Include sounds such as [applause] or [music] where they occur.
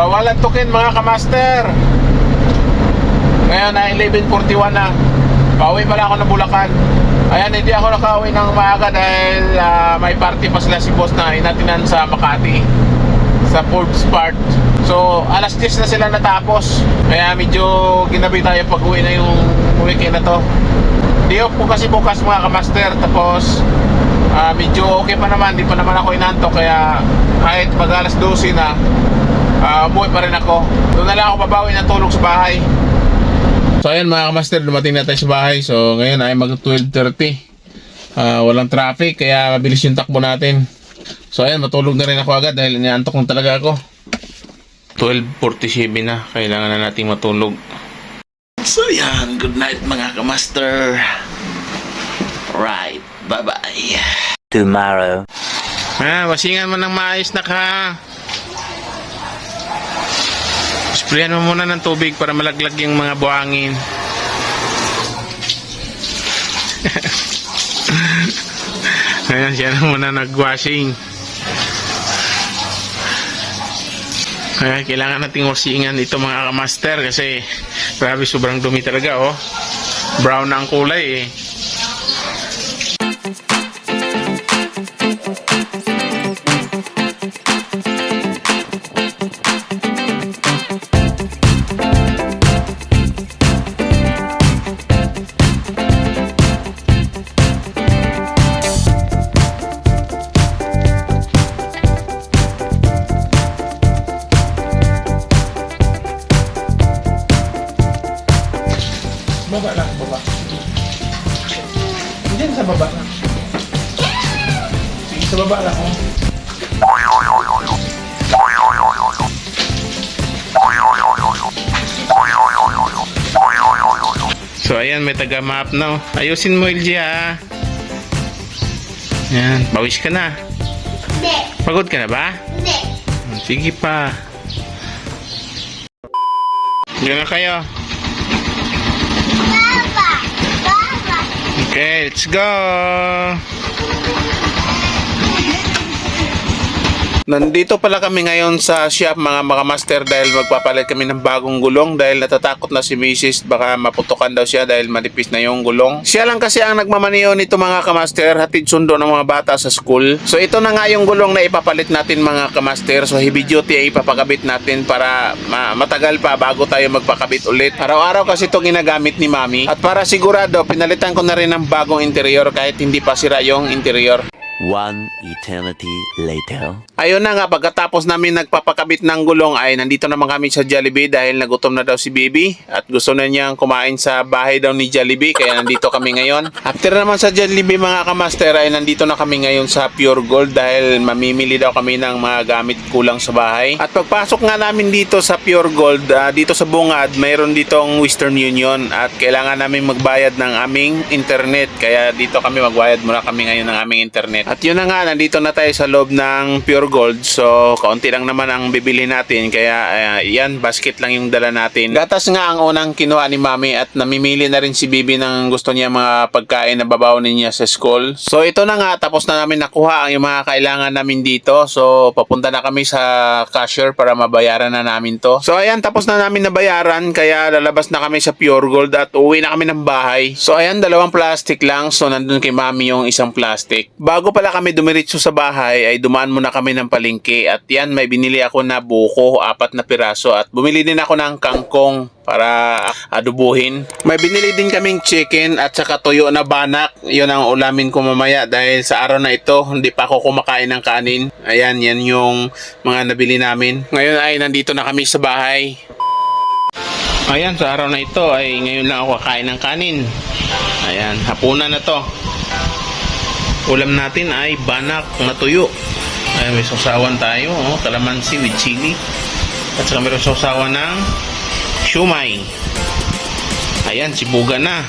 Bawal antukin mga kamaster. Ngayon ay 11.41 na. Pauwi pala ako ng Bulacan. Ayan, hindi ako nakauwi ng maaga dahil ah, may party pa sila si boss na inatinan sa Makati sa Forbes Park. So, alas 10 na sila natapos. Kaya medyo ginabi tayo pag uwi na yung weekend na to. Di off po kasi bukas mga kamaster. Tapos, ah, medyo okay pa naman. Di pa naman ako inantok. Kaya kahit pag alas 12 na, uh, umuwi pa rin ako. Doon na lang ako babawi ng tulog sa bahay. So ayan mga kamaster, dumating na tayo sa bahay. So ngayon ay mag 12.30. Ah, walang traffic, kaya mabilis yung takbo natin. So ayan, matulog na rin ako agad dahil inaantok na talaga ako. 12.47 na, kailangan na nating matulog. So yan, good night mga kamaster. Right, bye-bye. tomorrow. Ah, wasingan mo ng maayos na ka. Sprayan mo muna ng tubig para malaglag yung mga buhangin. [laughs] Ayan, siya na muna nag-washing. Kaya kailangan nating wasingan ito mga kamaster kasi grabe sobrang dumi talaga oh. Brown ang kulay eh. Baba lang, baba. Diyan sa baba lang. Sa baba lang. Oh. So ayan, may taga map na. Ayusin mo, LG ha. Yan, bawis ka na. Hindi. Pagod ka na ba? Hindi. Sige pa. Diyan na kayo. Baba. Baba. Okay, let's go! Nandito pala kami ngayon sa shop mga makamaster dahil magpapalit kami ng bagong gulong dahil natatakot na si Mrs. baka maputukan daw siya dahil manipis na yung gulong. Siya lang kasi ang nagmamaniyo nito mga kamaster hatid sundo ng mga bata sa school. So ito na nga yung gulong na ipapalit natin mga kamaster. So heavy duty ay ipapakabit natin para ma- matagal pa bago tayo magpakabit ulit. Araw-araw kasi ito ginagamit ni Mami at para sigurado pinalitan ko na rin ng bagong interior kahit hindi pa sira yung interior. One eternity later. Ayun na nga, pagkatapos namin nagpapakabit ng gulong ay nandito naman kami sa Jollibee dahil nagutom na daw si Baby at gusto na niyang kumain sa bahay daw ni Jollibee kaya nandito kami ngayon. After naman sa Jollibee mga kamaster ay nandito na kami ngayon sa Pure Gold dahil mamimili daw kami ng mga gamit kulang sa bahay. At pagpasok nga namin dito sa Pure Gold, ah, dito sa Bungad, mayroon ditong Western Union at kailangan namin magbayad ng aming internet kaya dito kami magbayad muna kami ngayon ng aming internet. At yun na nga, nandito na tayo sa loob ng Pure Gold. So, kaunti lang naman ang bibili natin. Kaya, uh, yan, basket lang yung dala natin. Gatas nga ang unang kinuha ni Mami at namimili na rin si Bibi ng gusto niya mga pagkain na babawin niya sa school. So, ito na nga, tapos na namin nakuha ang mga kailangan namin dito. So, papunta na kami sa cashier para mabayaran na namin to. So, ayan, tapos na namin nabayaran. Kaya, lalabas na kami sa Pure Gold at uwi na kami ng bahay. So, ayan, dalawang plastic lang. So, nandun kay Mami yung isang plastic. Bago pala kami dumiretso sa bahay, ay dumaan muna kami ng palengke. At yan, may binili ako na buko, apat na piraso. At bumili din ako ng kangkong para adubuhin. May binili din kaming chicken at saka tuyo na banak. Yun ang ulamin ko mamaya dahil sa araw na ito, hindi pa ako kumakain ng kanin. Ayan, yan yung mga nabili namin. Ngayon ay nandito na kami sa bahay. Ayan, sa araw na ito ay ngayon lang ako kakain ng kanin. Ayan, hapunan na to. Ulam natin ay banak na tuyo. Ayan, may sausawan tayo, oh, kalamansi with chili. At saka meron sausawan ng shumai. Ayan, sibuga na.